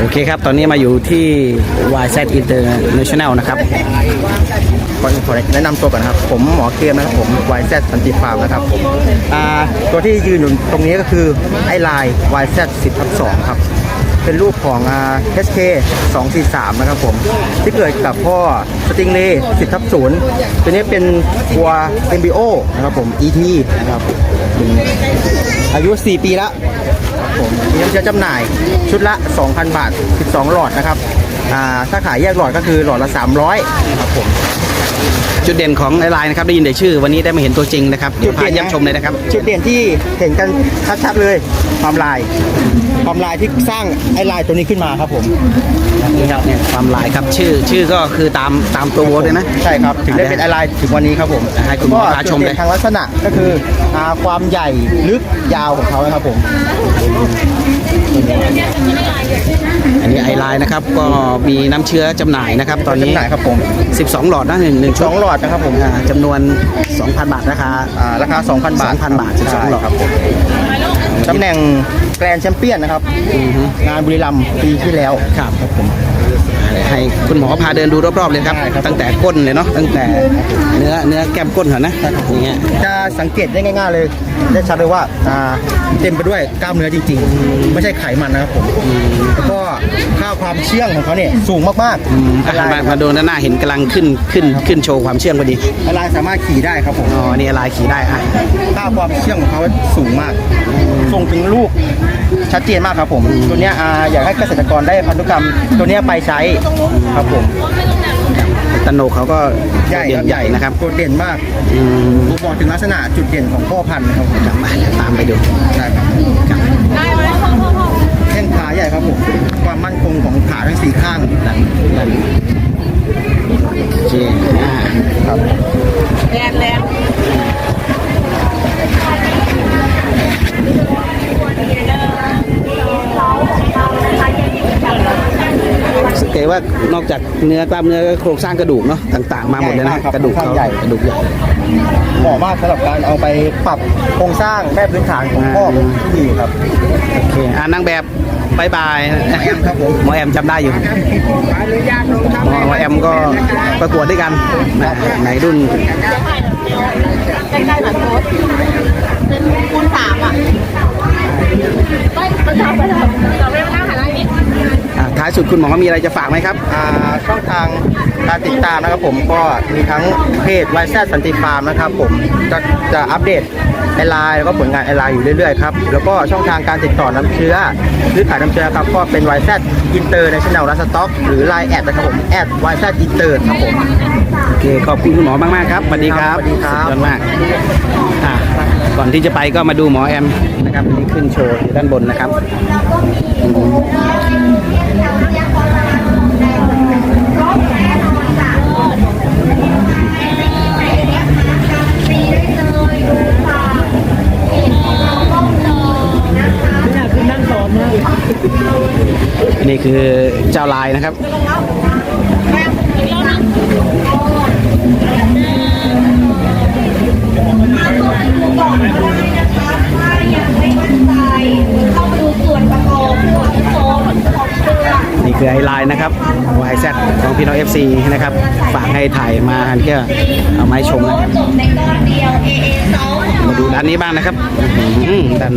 โอเคครับ ตอนนี้มาอยู่ที่ YZ International นะครับก่อนขอแนะนำตัวก่อนนะครับ ผมหมอเกมนะครับผม YZ สันติฟาร์มนะครับผมตัวที่ยืนอยู่ตรงนี้ก็คือไอไลน์ YZ 10ทับ2ครับ เป็นรูปของอ่า HK 243 นะครับผม ที่เกิดกับพ่อสติงเลสิทับศูนย์ตัวนี้เป็นวัวเอมบิโอนะครับผม ET นะครับอายุ 4 ปีแล้วครับผมมีน้ำเชื้อจำหน่ายชุดละ 2,000 บาท 12 หลอดนะครับ อ่าถ้าขายแยกหลอดก็คือหลอดละ 300ครับผมจุดเด่นของไอไลน์นะครับได้ยินแต่ชื่อ วันนี้ได้มาเห็นตัวจริงนะครับเดี๋ยวพาเยี่ยมชมเลยนะครับ จุดเด่นที่เห็นกันชัดๆเลยความลายความลายที่สร้างไอ้ลายตัวนี้ขึ้นมาครับผมนี่ครับเนี่ยความลายครับชื่อชื่อก็คือตามตามตัววัวเลยนะใช่ครับถึงได้เป็นไอ้ลายถึงวันนี้ครับผมให้คุณหมอก็พาชมเลยจุดด่นทางลักษณะก็คืออ่าความใหญ่ลึกยาวของเขานะครับผมอันนี้ไอไลน์นะครับก็มีน้ำเชื้อจำหน่ายนะครับ ตอนนี้จำหน่ายครับผม 12 หลอดนะหนึ่งหนึ่งสชุดองหลอดนะครับผมอ่าจำนวน 2,000 บาทราคาอ่าราคา 2,000 บาท2,000บาท12หลอด ครับผมตำแหน่งแกรนด์แชมเปี้ยนนะครับงานบุรีรัมย์ปีที่แล้วครับผม ให้คุณหมอพาเดินดูรอบๆเลยครับได้ครับ ตั้งแต่ก้นเลยเนาะตั้งแต่เนื้อเนื้อแก้มก้นเหรอนะอย่างเงี้ยจะสังเกตได้ง่ายๆเลยได้ชัดเลยว่าอ่าเต็มไปด้วยกล้ามเนื้อจริง ๆ ไม่ใช่ไขมันนะครับผมแล้วก็ค่าความเชื่องของเขาเนี่ยสูงมากอืมๆอะลายมามาดูด้านหน้าเห็นกำลังขึ้นขึ้นขึ้นโชว์ความเชื่องพอดีลายสามารถขี่ได้ครับผม อ๋อนี่ลายขี่ได้อะ ค่าความเชื่องของเขาสูงมาก ส่งถึงลูก ชัดเจนมากครับผม ตัวเนี้ยอ่าอยากให้เกษตรกรได้พันธุกรรม ตัวเนี้ยไปใช้ครับผมตะโหนกเขาก็ใหญ่เด่ครับนใหญ่นะครับตัวเด่นมากอืมผมบอกถึงลักษณะจุดเด่นของพ่อพันธุ์นะครับผมกลับมาเดี๋ยวตามไปดูใช่ครับแข้งขาใหญ่ครับผมความมั่นคงของขาทั้ง ว่านอกจากเนื้อกล้ามเนื้อก็โครงสร้างกระดูกเนาะต่าง ๆ มาหมดเลยนะกระดูกเขากระดูกใหญ่เหมาะมากสำหรับการเอาไปปรับโครงสร้างแม่พื้นฐานของพ่อที่ดีครับโอเคอ่านางแบบบายบายแอมครับผมหมอแอมจำได้อยู่หมอหมอแอมก็ประกวดด้วยกันนะในรุ่นใกล้ๆหน่อยโค้ด คุณหมอมีอะไรจะฝากไหมครับอ่าช่องทางการติดตามนะครับผมก็มีทั้งเพจไวแซสันติฟาร์มนะครับผมจะจะอัปเดตไอไลน์แล้วก็ผลงานไอไลน์อยู่เรื่อยๆครับแล้วก็ช่องทางการติดต่อน้ำเชื้อซื้อขายน้ำเชื้อครับก็เป็นไวแซอินเตอร์ในช่องรัสต็อกหรือไลน์แอดนะครับผมแอดไวแซอินเตอร์ครับผมโอเคขอบคุณคุณหมอมากมากๆครับสวัสดีครับสวัสดีครับสุดยอดมากอ่าก่อนที่จะไปก็มาดูหมอแอมนะครับที่ขึ้นโชว์อยู่ด้านบนนะครับ นี่คือเจ้าลายนะครับ นี่คือไฮไลน์นะครับ YZ ของพี่น้อง FC นะครับ ฝากให้ถ่ายมาเพื่อเอามาให้ชมนะครับมาดูด้านนี้บ้างนะครับอื้อหือด้าน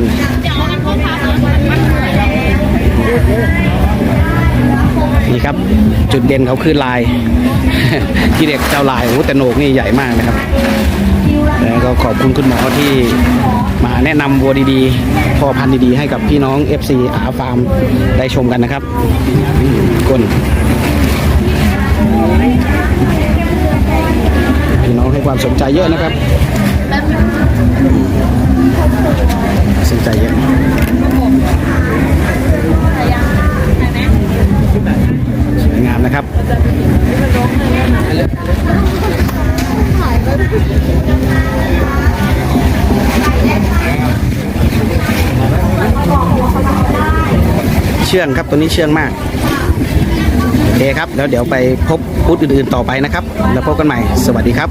นี่ครับจุดเด่นเขาคือลาย ที่เด็กเจ้าลายโอ้แต่โหนกนี่ใหญ่มากนะครับแล้วก็ขอบคุณคุณหมอที่มาแนะนำวัวดีๆพ่อพันธุ์ดีๆ ให้กับพี่น้อง FC อาฟาร์มได้ชมกันนะครับก้นพี่น้องให้ความสนใจเยอะนะครับ เชื่องครับตัวนี้เชื่องมากโอเคครับแล้วเดี๋ยวไปพบพุทธอื่นๆต่อไปนะครับ แล้วพบกันใหม่สวัสดีครับ